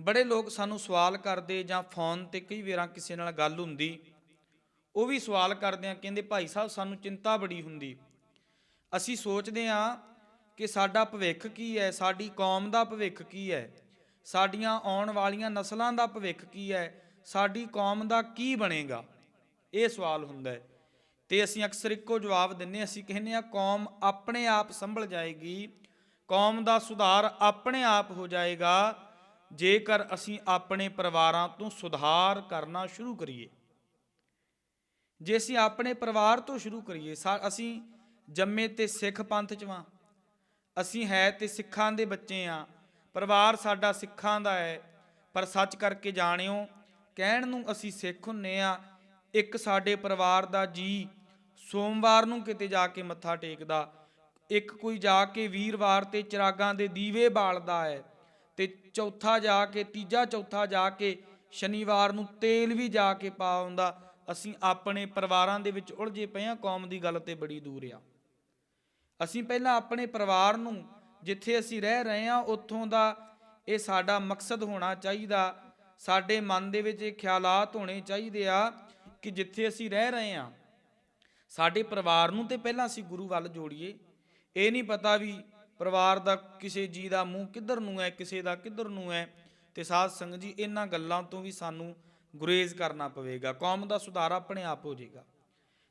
ਬੜੇ ਲੋਕ ਸਾਨੂੰ ਸਵਾਲ ਕਰਦੇ ਜਾਂ ਫੋਨ ਤੇ ਕਈ ਵਾਰਾਂ ਕਿਸੇ ਨਾਲ ਗੱਲ ਹੁੰਦੀ। ਉਹ ਵੀ ਸਵਾਲ ਕਰਦੇ ਆ, ਕਹਿੰਦੇ, ਭਾਈ ਸਾਹਿਬ, ਸਾਨੂੰ ਚਿੰਤਾ ਬੜੀ ਹੁੰਦੀ। ਅਸੀਂ ਸੋਚਦੇ ਆ ਕਿ ਸਾਡਾ ਭਵਿੱਖ ਕੀ ਹੈ? ਸਾਡੀ ਕੌਮ ਦਾ ਭਵਿੱਖ ਕੀ ਹੈ? ਸਾਡੀਆਂ ਆਉਣ ਵਾਲੀਆਂ ਨਸਲਾਂ ਦਾ ਭਵਿੱਖ ਕੀ ਹੈ? ਸਾਡੀ ਕੌਮ ਦਾ ਕੀ ਬਣੇਗਾ? ਇਹ ਸਵਾਲ ਹੁੰਦਾ ਹੈ। ਤੇ ਅਸੀਂ ਅਕਸਰ ਇੱਕੋ ਜਵਾਬ ਦਿੰਨੇ ਅਸੀਂ ਕਹਿੰਦੇ ਆ ਕੌਮ ਆਪਣੇ ਆਪ ਸੰਭਲ ਜਾਏਗੀ। ਕੌਮ ਦਾ ਸੁਧਾਰ ਆਪਣੇ ਆਪ ਹੋ ਜਾਏਗਾ। ਜੇਕਰ ਅਸੀਂ ਆਪਣੇ ਪਰਿਵਾਰਾਂ ਤੋਂ ਸੁਧਾਰ ਕਰਨਾ ਸ਼ੁਰੂ ਕਰੀਏ, ਜੇ ਅਸੀਂ ਆਪਣੇ ਪਰਿਵਾਰ ਤੋਂ ਸ਼ੁਰੂ ਕਰੀਏ, ਸਾ- ਅਸੀਂ ਜੰਮੇ ਤੇ ਸਿੱਖ ਪੰਥ ਚ ਵਾਂ, ਅਸੀਂ ਹੈ ਤੇ ਸਿੱਖਾਂ ਦੇ ਬੱਚੇ ਆ, ਪਰਿਵਾਰ ਸਾਡਾ ਸਿੱਖਾਂ ਦਾ ਹੈ, ਪਰ ਸੱਚ ਕਰਕੇ ਜਾਣਿਓ, ਕਹਿਣ ਨੂੰ ਅਸੀਂ ਸਿੱਖ ਹੁੰਨੇ ਆ, ਇੱਕ ਸਾਡੇ ਪਰਿਵਾਰ ਦਾ ਜੀ ਸੋਮਵਾਰ ਨੂੰ ਕਿਤੇ ਜਾ ਕੇ ਮੱਥਾ ਟੇਕਦਾ, ਇੱਕ ਕੋਈ ਜਾ ਕੇ ਵੀਰਵਾਰ ਤੇ ਚਿਰਾਗਾਂ ਦੇ ਦੀਵੇ ਬਾਲਦਾ ਹੈ ਤੇ ਚੌਥਾ ਜਾ ਕੇ, ਤੀਜਾ ਚੌਥਾ ਜਾ ਕੇ, ਸ਼ਨੀਵਾਰ ਨੂੰ ਤੇਲ ਵੀ ਜਾ ਕੇ ਪਾ ਆਉਂਦਾ। ਅਸੀਂ ਆਪਣੇ ਪਰਿਵਾਰਾਂ ਦੇ ਵਿੱਚ ਉਲਝੇ ਪਏ ਆ ਕੌਮ ਦੀ ਗੱਲ ਤੇ ਬੜੀ ਦੂਰ ਆ। ਅਸੀਂ ਪਹਿਲਾਂ ਆਪਣੇ ਪਰਿਵਾਰ ਨੂੰ ਜਿੱਥੇ ਅਸੀਂ ਰਹਿ ਰਹੇ ਹਾਂ, ਉੱਥੋਂ ਦਾ ਇਹ ਸਾਡਾ ਮਕਸਦ ਹੋਣਾ ਚਾਹੀਦਾ। ਸਾਡੇ ਮਨ ਦੇ ਵਿੱਚ ਇਹ ਖਿਆਲਾਤ ਹੋਣੇ ਚਾਹੀਦੇ ਆ ਕਿ ਜਿੱਥੇ ਅਸੀਂ ਰਹਿ ਰਹੇ ਹਾਂ, ਸਾਡੇ ਪਰਿਵਾਰ ਨੂੰ ਤੇ ਪਹਿਲਾਂ ਅਸੀਂ ਗੁਰੂ ਵੱਲ ਜੋੜੀਏ। ਇਹ ਨਹੀਂ ਪਤਾ ਵੀ ਪਰਿਵਾਰ ਦਾ ਕਿਸੇ ਜੀ ਦਾ ਮੂੰਹ ਕਿੱਧਰ ਨੂੰ ਹੈ, ਕਿਸੇ ਦਾ ਕਿੱਧਰ ਨੂੰ ਹੈ, ਤੇ ਸਾਧ ਸੰਗਤ ਜੀ, ਇਹਨਾਂ ਗੱਲਾਂ ਤੋਂ ਵੀ ਸਾਨੂੰ ਗੁਰੇਜ਼ ਕਰਨਾ ਪਵੇਗਾ, ਕੌਮ ਦਾ ਸੁਧਾਰ ਆਪਣੇ ਆਪ ਹੋ ਜਾਏਗਾ।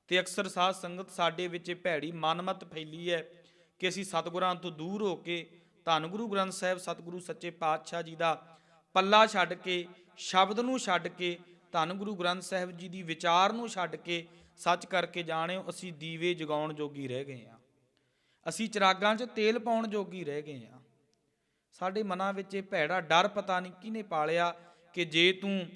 ਤੇ ਅਕਸਰ ਸਾਧ ਸੰਗਤ ਸਾਡੇ ਵਿੱਚ ਇਹ ਭੈੜੀ ਮਨਮਤ ਫੈਲੀ ਹੈ ਕਿ ਅਸੀਂ ਸਤਿਗੁਰਾਂ ਤੋਂ ਦੂਰ ਹੋ ਕੇ ਧੰਨ ਗੁਰੂ ਗ੍ਰੰਥ ਸਾਹਿਬ, ਸਤਿਗੁਰੂ ਸੱਚੇ ਪਾਤਸ਼ਾਹ ਜੀ ਦਾ ਪੱਲਾ ਛੱਡ ਕੇ, ਸ਼ਬਦ ਨੂੰ ਛੱਡ ਕੇ, ਧੰਨ ਗੁਰੂ ਗ੍ਰੰਥ ਸਾਹਿਬ ਜੀ ਦੀ ਵਿਚਾਰ ਨੂੰ ਛੱਡ ਕੇ, ਸੱਚ ਕਰਕੇ ਜਾਣਿਓ, ਅਸੀਂ ਦੀਵੇ ਜਗਾਉਣ ਜੋਗੀ ਰਹਿ ਗਏ ਆ ਅਸੀਂ ਚਿਰਾਗਾਂ 'ਚ ਤੇਲ ਪਾਉਣ ਜੋਗੀ ਰਹਿ ਗਏ ਆ ਸਾਡੇ ਮਨਾਂ ਵਿੱਚ ਇਹ ਭੈੜਾ ਡਰ ਪਤਾ ਨਹੀਂ ਕਿਹਨੇ ਪਾਲਿਆ ਕਿ ਜੇ ਤੂੰ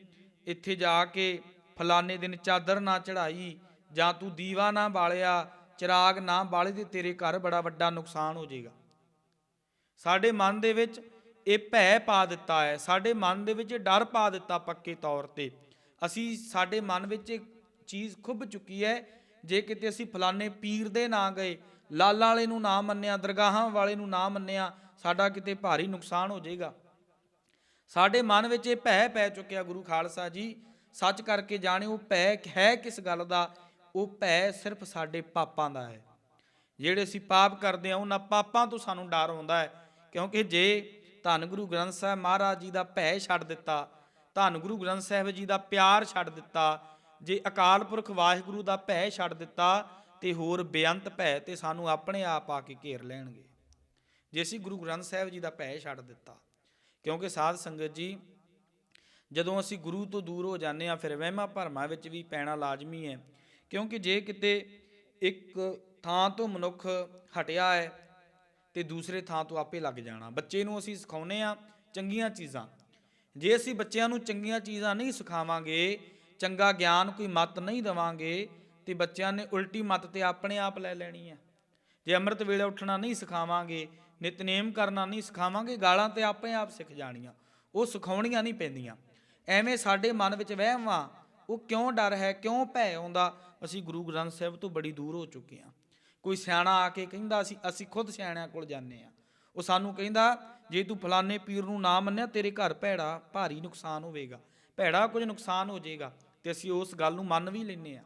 ਇੱਥੇ ਜਾ ਕੇ ਫਲਾਣੇ ਦਿਨ ਚਾਦਰ ਨਾ ਚੜਾਈ ਜਾਂ ਤੂੰ ਦੀਵਾ ਨਾ ਬਾਲਿਆ, ਚਿਰਾਗ ਨਾ ਬਾਲੇ ਤੇ ਤੇਰੇ ਘਰ ਬੜਾ ਵੱਡਾ ਨੁਕਸਾਨ ਹੋ ਜਾਏਗਾ। ਸਾਡੇ ਮਨ ਦੇ ਵਿੱਚ ਇਹ ਭੈ ਪਾ ਦਿੱਤਾ ਹੈ। ਸਾਡੇ ਮਨ ਦੇ ਵਿੱਚ ਇਹ ਡਰ ਪਾ ਦਿੱਤਾ ਪੱਕੇ ਤੌਰ ਤੇ। ਅਸੀਂ, ਸਾਡੇ ਮਨ ਵਿੱਚ ਇਹ ਚੀਜ਼ ਖੁੱਭ ਚੁੱਕੀ ਹੈ। ਜੇ ਕਿਤੇ ਅਸੀਂ ਫਲਾਣੇ ਪੀਰ ਦੇ ਨਾ ਗਏ ਲਾਲਾਂ ਵਾਲੇ ਨੂੰ ਨਾ ਮੰਨਿਆ, ਦਰਗਾਹਾਂ ਵਾਲੇ ਨੂੰ ਨਾ ਮੰਨਿਆ, ਸਾਡਾ ਕਿਤੇ ਭਾਰੀ ਨੁਕਸਾਨ ਹੋ ਜਾਏਗਾ। ਸਾਡੇ ਮਨ ਵਿੱਚ ਇਹ ਭੈ ਪੈ ਚੁੱਕਿਆ ਗੁਰੂ ਖਾਲਸਾ ਜੀ। ਸੱਚ ਕਰਕੇ ਜਾਣਿਓ, ਭੈ ਹੈ ਕਿਸ ਗੱਲ ਦਾ? ਉਹ ਭੈ ਸਿਰਫ ਸਾਡੇ ਪਾਪਾਂ ਦਾ ਹੈ। ਜਿਹੜੇ ਅਸੀਂ ਪਾਪ ਕਰਦੇ ਆ ਉਹਨਾਂ ਪਾਪਾਂ ਤੋਂ ਸਾਨੂੰ ਡਰ ਆਉਂਦਾ ਹੈ। ਕਿਉਂਕਿ ਜੇ ਧੰਨ ਗੁਰੂ ਗ੍ਰੰਥ ਸਾਹਿਬ ਮਹਾਰਾਜ ਜੀ ਦਾ ਭੈ ਛੱਡ ਦਿੱਤਾ, ਧੰਨ ਗੁਰੂ ਗ੍ਰੰਥ ਸਾਹਿਬ ਜੀ ਦਾ ਪਿਆਰ ਛੱਡ ਦਿੱਤਾ, ਜੇ ਅਕਾਲ ਪੁਰਖ ਵਾਹਿਗੁਰੂ ਦਾ ਭੈ ਛੱਡ ਦਿੱਤਾ ਤੇ ਹੋਰ ਬੇਅੰਤ ਭੈ ਤੇ ਸਾਨੂੰ ਆਪਣੇ ਆਪ ਆ ਕੇ ਘੇਰ ਲੈਣਗੇ। ਜੇ ਅਸੀਂ ਗੁਰੂ ਗ੍ਰੰਥ ਸਾਹਿਬ ਜੀ ਦਾ ਭੈ ਛੱਡ ਦਿੱਤਾ, ਕਿਉਂਕਿ ਸਾਧ ਸੰਗਤ ਜੀ, ਜਦੋਂ ਅਸੀਂ ਗੁਰੂ ਤੋਂ ਦੂਰ ਹੋ ਜਾਂਦੇ ਆ ਫਿਰ ਵਹਿਮਾਂ ਭਰਮਾਂ ਵਿੱਚ ਵੀ ਪੈਣਾ ਲਾਜ਼ਮੀ ਹੈ। ਕਿਉਂਕਿ ਜੇ ਕਿਤੇ ਇੱਕ ਥਾਂ ਤੋਂ ਮਨੁੱਖ ਹਟਿਆ ਹੈ, ਤੇ ਦੂਸਰੇ ਥਾਂ ਤੋਂ ਆਪੇ ਲੱਗ ਜਾਣਾ। ਬੱਚੇ ਨੂੰ ਅਸੀਂ ਸਿਖਾਉਨੇ ਆ ਚੰਗੀਆਂ ਚੀਜ਼ਾਂ। ਜੇ ਅਸੀਂ ਬੱਚਿਆਂ ਨੂੰ ਚੰਗੀਆਂ ਚੀਜ਼ਾਂ ਨਹੀਂ ਸਿਖਾਵਾਂਗੇ, ਚੰਗਾ ਗਿਆਨ ਕੋਈ ਮਤ ਨਹੀਂ ਦਵਾਂਗੇ ਤੇ ਬੱਚਿਆਂ ਨੇ ਉਲਟੀ ਮਤ ਤੇ ਆਪਣੇ ਆਪ ਲੈ ਲੈਣੀ ਹੈ। ਜੇ ਅੰਮ੍ਰਿਤ ਵੇਲੇ ਉੱਠਣਾ ਨਹੀਂ ਸਿਖਾਵਾਂਗੇ, ਨਿਤਨੇਮ ਕਰਨਾ ਨਹੀਂ ਸਿਖਾਵਾਂਗੇ, ਗਾਲਾਂ ਤੇ ਆਪੇ ਆਪ ਸਿੱਖ ਜਾਣੀਆਂ। ਉਹ ਸਿਖਾਉਣੀਆਂ ਨਹੀਂ ਪੈਂਦੀਆਂ। ਐਵੇਂ ਸਾਡੇ ਮਨ ਵਿੱਚ ਵਹਿਮ ਆ, ਉਹ ਕਿਉਂ ਡਰ ਹੈ, ਕਿਉਂ ਭੈ ਆਉਂਦਾ? ਅਸੀਂ ਗੁਰੂ ਗ੍ਰੰਥ ਸਾਹਿਬ ਤੋਂ ਬੜੀ ਦੂਰ ਹੋ ਚੁੱਕੇ ਹਾਂ। ਕੋਈ ਸਿਆਣਾ ਆ ਕੇ ਕਹਿੰਦਾ, ਅਸੀਂ ਅਸੀਂ ਖੁਦ ਸਿਆਣਿਆਂ ਕੋਲ ਜਾਂਦੇ ਆ ਉਹ ਸਾਨੂੰ ਕਹਿੰਦਾ, ਜੇ ਤੂੰ ਫਲਾਣੇ ਪੀਰ ਨੂੰ ਨਾ ਮੰਨਿਆ, ਤੇਰੇ ਘਰ ਭੈੜਾ ਭਾਰੀ ਨੁਕਸਾਨ ਹੋਵੇਗਾ। ਭੈੜਾ ਕੁਝ ਨੁਕਸਾਨ ਹੋ ਜਾਏਗਾ ਤੇ ਅਸੀਂ ਉਸ ਗੱਲ ਨੂੰ ਮੰਨ ਵੀ ਲੈਨੇ ਆ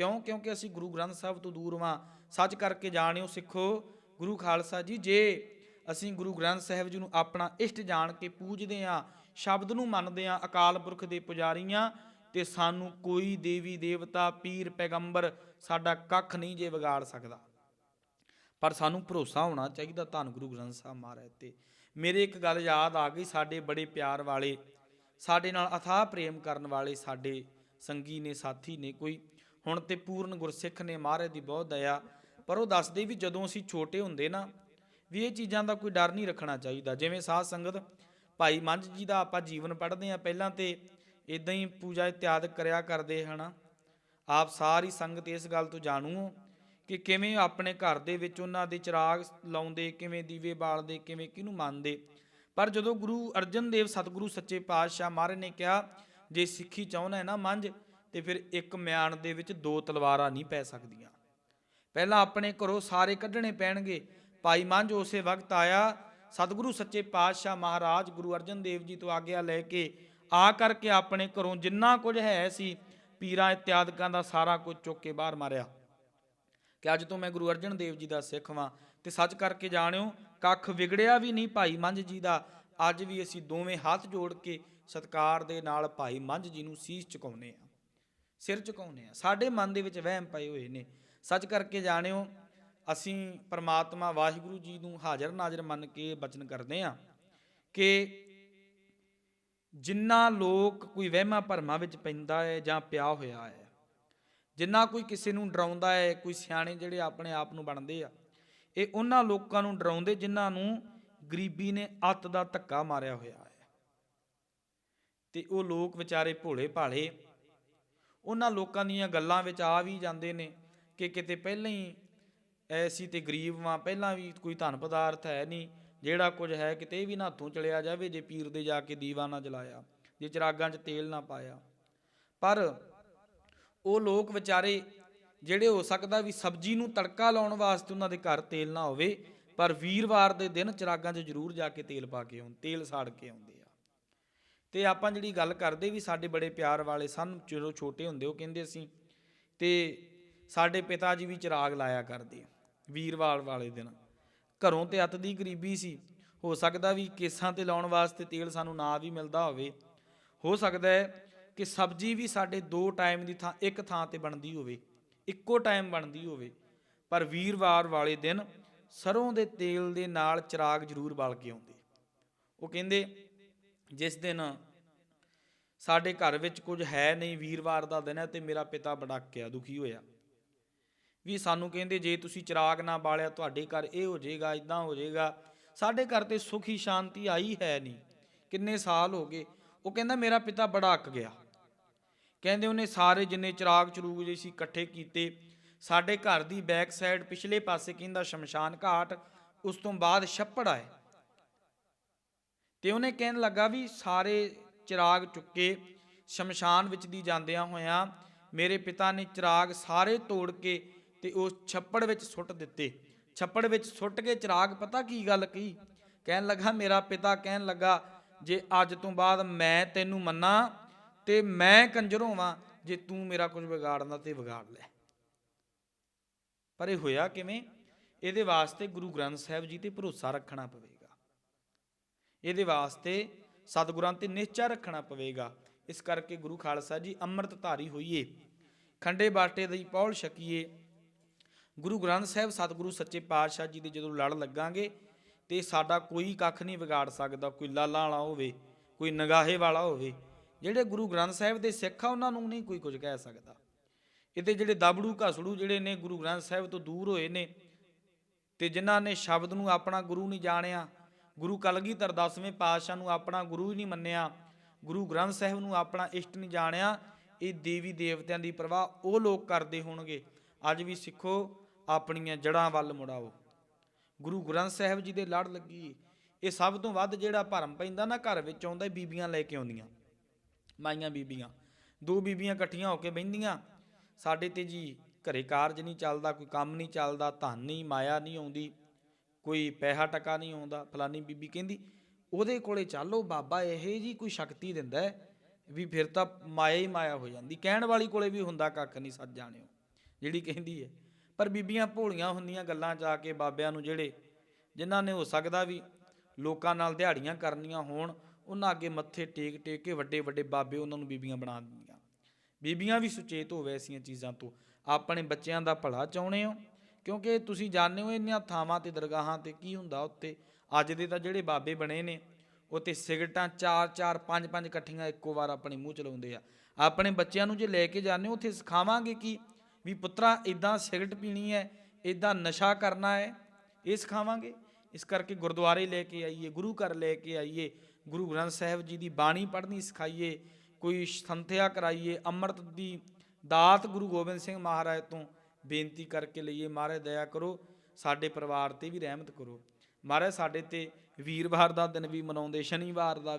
ਕਿਉਂ? ਕਿਉਂਕਿ ਅਸੀਂ ਗੁਰੂ ਗ੍ਰੰਥ ਸਾਹਿਬ ਤੋਂ ਦੂਰ ਵਾਂ। ਸੱਚ ਕਰਕੇ ਜਾਣਿਓ ਸਿੱਖੋ, ਗੁਰੂ ਖਾਲਸਾ ਜੀ, ਜੇ ਅਸੀਂ ਗੁਰੂ ਗ੍ਰੰਥ ਸਾਹਿਬ ਜੀ ਨੂੰ ਆਪਣਾ ਇਸ਼ਟ ਜਾਣ ਕੇ ਪੂਜਦੇ ਆ, ਸ਼ਬਦ ਨੂੰ ਮੰਨਦੇ ਆ, ਅਕਾਲ ਪੁਰਖ ਦੇ ਪੁਜਾਰੀਆਂ, ਤੇ ਸਾਨੂੰ ਕੋਈ ਦੇਵੀ ਦੇਵਤਾ, ਪੀਰ ਪੈਗੰਬਰ ਸਾਡਾ ਕੱਖ ਨਹੀਂ ਜੇ ਵਿਗਾੜ ਸਕਦਾ। ਪਰ ਸਾਨੂੰ ਭਰੋਸਾ ਹੋਣਾ ਚਾਹੀਦਾ ਧੰਨ ਗੁਰੂ ਗ੍ਰੰਥ ਸਾਹਿਬ ਮਹਾਰਾਜ ਤੇ। ਮੇਰੇ ਇੱਕ ਗੱਲ ਯਾਦ ਆ ਗਈ, ਸਾਡੇ ਬੜੇ ਪਿਆਰ ਵਾਲੇ, ਸਾਡੇ ਨਾਲ ਅਥਾਹ ਪ੍ਰੇਮ ਕਰਨ ਵਾਲੇ ਸਾਡੇ ਸੰਗੀ ਨੇ, ਸਾਥੀ ਨੇ, ਕੋਈ ਹੁਣ ਤੇ ਪੂਰਨ ਗੁਰਸਿੱਖ ਨੇ ਮਹਾਰਾਜ ਦੀ ਬਹੁਤ ਦਇਆ, ਪਰ ਉਹ ਦੱਸਦੇ ਵੀ ਜਦੋਂ ਅਸੀਂ ਛੋਟੇ ਹੁੰਦੇ ਨਾ, ਵੀ ਇਹ ਚੀਜ਼ਾਂ ਦਾ ਕੋਈ ਡਰ ਨਹੀਂ ਰੱਖਣਾ ਚਾਹੀਦਾ। ਜਿਵੇਂ ਸਾਧ ਸੰਗਤ, ਭਾਈ ਮੰਝ ਜੀ ਦਾ ਆਪਾਂ ਜੀਵਨ ਪੜ੍ਹਦੇ ਆ ਪਹਿਲਾਂ ਤੇ ਇਦਾਂ ਹੀ ਪੂਜਾ ਇਤਿਆਦ ਕਰਿਆ ਕਰਦੇ ਹਨਾ। ਆਪ ਸਾਰੀ ਸੰਗਤ ਇਸ ਗੱਲ ਤੋਂ ਜਾਣੂ ਹੋ ਕਿ ਕਿਵੇਂ ਆਪਣੇ ਘਰ ਦੇ ਵਿੱਚ ਉਹਨਾਂ ਦੇ ਚਿਰਾਗ ਲਾਉਂਦੇ, ਕਿਵੇਂ ਦੀਵੇ ਬਾਲਦੇ, ਕਿਵੇਂ ਕਿਹਨੂੰ ਮੰਨਦੇ। ਪਰ ਜਦੋਂ ਗੁਰੂ ਅਰਜਨ ਦੇਵ ਸਤਿਗੁਰੂ ਸੱਚੇ ਪਾਤਸ਼ਾਹ ਮਹਾਰਾਜ ਨੇ ਕਿਹਾ, ਜੇ ਸਿੱਖੀ ਚਾਹੁੰਦਾ ਹੈ ਨਾ ਮੰਝ ਤੇ ਫਿਰ ਇੱਕ ਮਿਆਨ ਦੇ ਵਿੱਚ ਦੋ ਤਲਵਾਰਾਂ ਨਹੀਂ ਪੈ ਸਕਦੀਆਂ। ਪਹਿਲਾਂ ਆਪਣੇ ਘਰੋਂ ਸਾਰੇ ਕੱਢਣੇ ਪੈਣਗੇ। ਭਾਈ ਮੰਝ ਉਸੇ ਵਕਤ ਆਇਆ, ਸਤਿਗੁਰੂ ਸੱਚੇ ਪਾਤਸ਼ਾਹ ਮਹਾਰਾਜ ਗੁਰੂ ਅਰਜਨ ਦੇਵ ਜੀ ਤੋਂ ਆਗਿਆ ਲੈ ਕੇ ਆ ਕਰਕੇ ਆਪਣੇ ਘਰੋਂ ਜਿੰਨਾ ਕੁਝ ਹੈ ਸੀ, ਪੀਰਾਂ, ਇਤਿਆਦਿਕਾਂ ਦਾ ਸਾਰਾ ਕੁਝ ਚੁੱਕ ਕੇ ਬਾਹਰ ਮਾਰਿਆ। ਕਿ ਅੱਜ ਤੋਂ ਮੈਂ ਗੁਰੂ ਅਰਜਨ ਦੇਵ ਜੀ ਦਾ ਸਿੱਖ ਵਾਂ ਤੇ ਸੱਚ ਕਰਕੇ ਜਾਣਿਓ, ਕੱਖ ਵਿਗੜਿਆ ਵੀ ਨਹੀਂ ਭਾਈ ਮੰਝ ਜੀ ਦਾ। ਅੱਜ ਵੀ ਅਸੀਂ ਦੋਵੇਂ ਹੱਥ ਜੋੜ ਕੇ ਸਤਕਾਰ ਦੇ ਨਾਲ ਭਾਈ ਮੰਝ ਜੀ ਨੂੰ ਸੀਸ ਚੁਕਾਉਂਦੇ ਆ ਸਿਰ ਝੁਕਾਉਂਦੇ ਆ ਸਾਡੇ ਮਨ ਦੇ ਵਿੱਚ ਵਹਿਮ ਪਏ ਹੋਏ ਨੇ। ਸੱਚ ਕਰਕੇ ਜਾਣਿਓ, ਅਸੀਂ ਪਰਮਾਤਮਾ ਵਾਹਿਗੁਰੂ ਜੀ ਨੂੰ ਹਾਜ਼ਰ ਨਾਜ਼ਰ ਮੰਨ ਕੇ ਬਚਨ ਕਰਦੇ ਆ ਕਿ ਜਿੰਨਾ ਲੋਕ ਕੋਈ ਵਹਿਮਾਂ ਭਰਮਾਂ ਵਿੱਚ ਪੈਂਦਾ ਹੈ ਜਾਂ ਪਿਆ ਹੋਇਆ ਹੈ, ਜਿੰਨਾ ਕੋਈ ਕਿਸੇ ਨੂੰ ਡਰਾਉਂਦਾ ਹੈ, ਕੋਈ ਸਿਆਣੇ ਜਿਹੜੇ ਆਪਣੇ ਆਪ ਨੂੰ ਬਣਦੇ ਆ, ਇਹ ਉਹਨਾਂ ਲੋਕਾਂ ਨੂੰ ਡਰਾਉਂਦੇ ਜਿਨ੍ਹਾਂ ਨੂੰ ਗਰੀਬੀ ਨੇ ਅੱਤ ਦਾ ਧੱਕਾ ਮਾਰਿਆ ਹੋਇਆ ਹੈ। ਤੇ ਉਹ ਲੋਕ ਵਿਚਾਰੇ ਭੋਲੇ ਭਾਲੇ ਉਹਨਾਂ ਲੋਕਾਂ ਦੀਆਂ ਗੱਲਾਂ ਵਿੱਚ ਆ ਵੀ ਜਾਂਦੇ ਨੇ ਕਿ ਕਿਤੇ ਪਹਿਲਾਂ ਹੀ ਐਸੀ ਤੇ ਗਰੀਬ ਵਾਂ, ਪਹਿਲਾਂ ਵੀ ਕੋਈ ਧਨ ਪਦਾਰਥ ਹੈ ਨਹੀਂ, ਜਿਹੜਾ ਕੁਝ ਹੈ ਕਿਤੇ ਵੀ ਨਾ ਹੱਥੋਂ ਚਲਿਆ ਜਾਵੇ, ਜੇ ਪੀਰ ਦੇ ਜਾ ਕੇ ਦੀਵਾ ਨਾ ਜਲਾਇਆ, ਜੇ ਚਿਰਾਗਾਂ 'ਚ ਤੇਲ ਨਾ ਪਾਇਆ। ਪਰ ਉਹ ਲੋਕ ਵਿਚਾਰੇ ਜਿਹੜੇ ਹੋ ਸਕਦਾ ਵੀ ਸਬਜ਼ੀ ਨੂੰ ਤੜਕਾ ਲਾਉਣ ਵਾਸਤੇ ਉਹਨਾਂ ਦੇ ਘਰ ਤੇਲ ਨਾ ਹੋਵੇ, ਪਰ ਵੀਰਵਾਰ ਦੇ ਦਿਨ ਚਿਰਾਗਾਂ 'ਚ ਜ਼ਰੂਰ ਜਾ ਕੇ ਤੇਲ ਪਾ ਕੇ ਆਉਂ ਤੇਲ ਸਾੜ ਕੇ ਆਉਂਦੇ ਤੇ ਆਪਾਂ ਜਿਹੜੀ ਗੱਲ ਕਰਦੇ ਵੀ ਸਾਡੇ ਬੜੇ ਪਿਆਰ ਵਾਲੇ ਸਨ, ਜਦੋਂ ਛੋਟੇ ਹੁੰਦੇ ਉਹ ਕਹਿੰਦੇ ਸੀ, ਤੇ ਸਾਡੇ ਪਿਤਾ ਜੀ ਵੀ ਚਿਰਾਗ ਲਾਇਆ ਕਰਦੇ ਵੀਰਵਾਰ ਵਾਲੇ ਦਿਨ। ਘਰੋਂ ਤੇ ਅੱਤ ਦੀ ਗਰੀਬੀ ਸੀ। ਹੋ ਸਕਦਾ ਵੀ ਕੇਸਾਂ ਤੇ ਲਾਉਣ ਵਾਸਤੇ ਤੇਲ ਸਾਨੂੰ ਨਾ ਵੀ ਮਿਲਦਾ ਹੋਵੇ। ਹੋ ਸਕਦਾ ਹੈ ਕਿ ਸਬਜ਼ੀ ਵੀ ਸਾਡੇ ਦੋ ਟਾਈਮ ਦੀ ਥਾਂ, ਇੱਕ ਥਾਂ ਤੇ ਬਣਦੀ ਹੋਵੇ, ਇੱਕੋ ਟਾਈਮ ਬਣਦੀ ਹੋਵੇ। ਪਰ ਵੀਰਵਾਰ ਵਾਲੇ ਦਿਨ ਸਰੋਂ ਦੇ ਤੇਲ ਦੇ ਨਾਲ ਚਿਰਾਗ ਜ਼ਰੂਰ ਬਾਲ ਕੇ ਆਉਂਦੇ। ਉਹ ਕਹਿੰਦੇ ਜਿਸ ਦਿਨ ਸਾਡੇ ਘਰ ਵਿੱਚ ਕੁਝ ਹੈ ਨਹੀਂ, ਵੀਰਵਾਰ ਦਾ ਦਿਨ ਹੈ ਤੇ ਮੇਰਾ ਪਿਤਾ ਬੜਾ ਕਿਆ ਦੁਖੀ ਹੋਇਆ। ਵੀ ਸਾਨੂੰ ਕਹਿੰਦੇ, ਜੇ ਤੁਸੀਂ ਚਿਰਾਗ ਨਾ ਬਾਲਿਆ, ਤੁਹਾਡੇ ਘਰ ਇਹ ਹੋ ਜਾਏਗਾ ਇਦਾਂ ਹੋ ਜਾਏਗਾ। ਸਾਡੇ ਘਰ ਤੇ ਸੁਖੀ ਸ਼ਾਂਤੀ ਆਈ ਹੈ ਨਹੀਂ। ਕਿੰਨੇ ਸਾਲ ਹੋ ਗਏ। ਉਹ ਕਹਿੰਦਾ, ਮੇਰਾ ਪਿਤਾ ਬੜਾ ਅੱਕ ਗਿਆ। ਕਹਿੰਦੇ, ਉਹਨੇ ਸਾਰੇ ਜਿੰਨੇ ਚਿਰਾਗ ਚਰੂਗ ਜੇ ਸੀ ਇਕੱਠੇ ਕੀਤੇ। ਸਾਡੇ ਘਰ ਦੀ ਬੈਕ ਸਾਈਡ ਪਿਛਲੇ ਪਾਸੇ, ਕਹਿੰਦਾ ਸ਼ਮਸ਼ਾਨ ਘਾਟ, ਉਸ ਤੋਂ ਬਾਅਦ ਛੱਪੜ ਆਏ। ਤੇ ਉਹਨੇ ਕਹਿਣ ਲੱਗਾ ਵੀ ਸਾਰੇ ਚਿਰਾਗ ਚੁੱਕੇ, ਸ਼ਮਸ਼ਾਨ ਵਿੱਚ ਦੀ ਜਾਂਦਿਆਂ ਹੋਇਆਂ ਮੇਰੇ ਪਿਤਾ ਨੇ ਚਿਰਾਗ ਸਾਰੇ ਤੋੜ ਕੇ ਤੇ ਉਸ ਛੱਪੜ ਵਿੱਚ ਸੁੱਟ ਦਿੱਤੇ। ਛੱਪੜ ਵਿੱਚ ਸੁੱਟ ਕੇ ਚਿਰਾਗ ਪਤਾ ਕੀ ਗੱਲ ਕਹੀ? ਕਹਿਣ ਲੱਗਾ, ਮੇਰਾ ਪਿਤਾ ਕਹਿਣ ਲੱਗਾ, ਜੇ ਅੱਜ ਤੋਂ ਬਾਅਦ ਮੈਂ ਤੈਨੂੰ ਮੰਨਾ ਤੇ ਮੈਂ ਕੰਜਰ ਹੋਵਾਂ, ਜੇ ਤੂੰ ਮੇਰਾ ਕੁਝ ਵਿਗਾੜਨਾ ਤੇ ਵਿਗਾੜ ਲੈ। ਪਰ ਇਹ ਹੋਇਆ ਕਿਵੇਂ? ਇਹਦੇ ਵਾਸਤੇ ਗੁਰੂ ਗ੍ਰੰਥ ਸਾਹਿਬ ਜੀ ਤੇ ਭਰੋਸਾ ਰੱਖਣਾ ਪਵੇਗਾ। ਇਹਦੇ ਵਾਸਤੇ ਸਤਿਗੁਰਾਂ ਤੇ ਨਿਸ਼ਚਾ ਰੱਖਣਾ ਪਵੇਗਾ। ਇਸ ਕਰਕੇ ਗੁਰੂ ਖਾਲਸਾ ਜੀ ਅੰਮ੍ਰਿਤ ਧਾਰੀ ਹੋਈਏ। ਖੰਡੇ ਬਾਟੇ ਦੀ ਪੌਲ ਛਕੀਏ। ਗੁਰੂ ਗ੍ਰੰਥ ਸਾਹਿਬ ਸਤਿਗੁਰੂ ਸੱਚੇ ਪਾਤਸ਼ਾਹ ਜੀ ਦੇ ਜਦੋਂ ਲੜ ਲੱਗਾਂਗੇ ਤੇ ਸਾਡਾ ਕੋਈ ਕੱਖ ਨਹੀਂ ਵਿਗਾੜ ਸਕਦਾ, ਕੋਈ ਲਾਲਾਂ ਵਾਲਾ ਹੋਵੇ, ਕੋਈ ਨਗਾਹੇ ਵਾਲਾ ਹੋਵੇ। ਜਿਹੜੇ ਗੁਰੂ ਗ੍ਰੰਥ ਸਾਹਿਬ ਦੇ ਸਿੱਖ ਆ, ਉਹਨਾਂ ਨੂੰ ਨਹੀਂ ਕੋਈ ਕੁਝ ਕਹਿ ਸਕਦਾ। ਇਹਦੇ ਜਿਹੜੇ ਦਬੜੂ ਘਸੜੂ ਜਿਹੜੇ ਨੇ ਗੁਰੂ ਗ੍ਰੰਥ ਸਾਹਿਬ ਤੋਂ ਦੂਰ ਹੋਏ ਨੇ ਤੇ ਜਿਨ੍ਹਾਂ ਨੇ ਸ਼ਬਦ ਨੂੰ ਆਪਣਾ ਗੁਰੂ ਨਹੀਂ ਜਾਣਿਆ ਗੁਰੂ ਕਲਗੀਧਰ ਦਸਵੇਂ ਪਾਤਸ਼ਾਹ ਨੂੰ ਆਪਣਾ ਗੁਰੂ ਹੀ ਨਹੀਂ ਮੰਨਿਆ, ਗੁਰੂ ਗ੍ਰੰਥ ਸਾਹਿਬ ਨੂੰ ਆਪਣਾ ਇਸ਼ਟ ਨਹੀਂ ਜਾਣਿਆ, ਇਹ ਦੇਵੀ ਦੇਵਤਿਆਂ ਦੀ ਪ੍ਰਵਾਹ ਉਹ ਲੋਕ ਕਰਦੇ ਹੋਣਗੇ। ਅੱਜ ਵੀ ਸਿੱਖੋ, ਆਪਣੀਆਂ ਜੜਾਂ ਵੱਲ ਮੁੜਾਓ। ਗੁਰੂ ਗ੍ਰੰਥ ਸਾਹਿਬ ਜੀ ਦੇ ਲੜ ਲੱਗੀ। ਇਹ ਸਭ ਤੋਂ ਵੱਧ ਜਿਹੜਾ ਭਰਮ ਪੈਂਦਾ ਨਾ ਘਰ ਵਿੱਚ ਆਉਂਦਾ ਬੀਬੀਆਂ ਲੈ ਕੇ ਆਉਂਦੀਆਂ। ਮਾਈਆਂ ਬੀਬੀਆਂ। ਦੋ ਬੀਬੀਆਂ ਇਕੱਠੀਆਂ ਹੋ ਕੇ ਬਹਿੰਦੀਆਂ। ਸਾਡੇ ਤੇ ਜੀ ਘਰੇ ਕਾਰਜ ਨਹੀਂ ਚੱਲਦਾ, ਕੋਈ ਕੰਮ ਨਹੀਂ ਚੱਲਦਾ, ਧਨ ਨਹੀਂ, ਮਾਇਆ ਨਹੀਂ ਆਉਂਦੀ। ਕੋਈ ਪੈਸਾ ਟਕਾ ਨਹੀਂ ਆਉਂਦਾ, ਫਲਾਨੀ ਬੀਬੀ ਕਹਿੰਦੀ, ਉਹਦੇ ਕੋਲੇ ਚੱਲੋ ਬਾਬਾ, ਇਹ ਜੀ ਕੋਈ ਸ਼ਕਤੀ ਦਿੰਦਾ ਹੈ ਵੀ ਫਿਰ ਤਾਂ ਮਾਇਆ ਹੀ ਮਾਇਆ ਹੋ ਜਾਂਦੀ। ਕਹਿਣ ਵਾਲੀ ਕੋਲੇ ਵੀ ਹੁੰਦਾ ਕੱਖ ਨਹੀਂ, ਸੱਚ ਜਾਣਿਓ, ਜਿਹੜੀ ਕਹਿੰਦੀ ਹੈ। ਪਰ ਬੀਬੀਆਂ ਭੋਲੀਆਂ ਹੁੰਦੀਆਂ ਗੱਲਾਂ ਚ ਆ ਕੇ ਬਾਬਿਆਂ ਨੂੰ ਜਿਹੜੇ ਜਿਨ੍ਹਾਂ ਨੇ ਹੋ ਸਕਦਾ ਵੀ ਲੋਕਾਂ ਨਾਲ ਦਿਹਾੜੀਆਂ ਕਰਨੀਆਂ ਹੋਣ, ਉਹਨਾਂ ਅੱਗੇ ਮੱਥੇ ਟੇਕ ਟੇਕ ਕੇ ਵੱਡੇ ਵੱਡੇ ਬਾਬੇ ਉਹਨਾਂ ਨੂੰ ਬੀਬੀਆਂ ਬਣਾ ਦਿੰਦੀਆਂ। ਬੀਬੀਆਂ ਵੀ ਸੁਚੇਤ ਹੋਵੇ ਐਸੀਆਂ ਚੀਜ਼ਾਂ ਤੋਂ। ਆਪਣੇ ਬੱਚਿਆਂ ਦਾ ਭਲਾ ਚਾਹੁੰਦੇ ਹੋ? ਕਿਉਂਕਿ ਤੁਸੀਂ ਜਾਣਦੇ ਹੋ ਇੰਨੀਆਂ ਥਾਵਾਂ ਤੇ ਦਰਗਾਹਾਂ ਤੇ ਕੀ ਹੁੰਦਾ ਉੱਤੇ ਅੱਜ ਦੇ ਤਾਂ ਜਿਹੜੇ ਬਾਬੇ ਬਣੇ ਨੇ ਉੱਤੇ ਸਿਗਰਟਾਂ ਚਾਰ ਚਾਰ, ਪੰਜ ਪੰਜ ਇਕੱਠੀਆਂ ਇੱਕੋ ਵਾਰ ਆਪਣੇ ਮੂੰਹ ਚ ਲਾਉਂਦੇ ਆ। ਆਪਣੇ ਬੱਚਿਆਂ ਨੂੰ ਜੇ ਲੈ ਕੇ ਜਾਂਦੇ ਹੋ, ਉੱਥੇ ਸਿਖਾਵਾਂਗੇ ਕੀ? ਵੀ ਪੁੱਤਰਾ ਇਦਾਂ ਸਿਗਰਟ ਪੀਣੀ ਹੈ ਇਦਾਂ ਨਸ਼ਾ ਕਰਨਾ ਹੈ, ਇਹ ਸਿਖਾਵਾਂਗੇ। ਇਸ ਕਰਕੇ ਗੁਰਦੁਆਰੇ ਲੈ ਕੇ ਆਈਏ, ਗੁਰੂ ਘਰ ਲੈ ਕੇ ਆਈਏ, ਗੁਰੂ ਗ੍ਰੰਥ ਸਾਹਿਬ ਜੀ ਦੀ ਬਾਣੀ ਪੜ੍ਹਨੀ ਸਿਖਾਈਏ, ਕੋਈ ਸੰਥਿਆ ਕਰਾਈਏ, ਅੰਮ੍ਰਿਤ ਦੀ ਦਾਤ ਗੁਰੂ ਗੋਬਿੰਦ ਸਿੰਘ ਮਹਾਰਾਜ ਤੋਂ ਬੇਨਤੀ ਕਰਕੇ ਲਈਏ, ਮਹਾਰਾਜ ਦਇਆ ਕਰੋ, ਸਾਡੇ ਪਰਿਵਾਰ ਤੇ ਵੀ ਰਹਿਮਤ ਕਰੋ। ਮਹਾਰਾਜ, ਸਾਡੇ ਤੇ ਵੀਰਵਾਰ ਦਾ ਦਿਨ ਵੀ ਮਨਾਉਂਦੇ, ਸ਼ਨੀਵਾਰ ਦਾ ਵੀ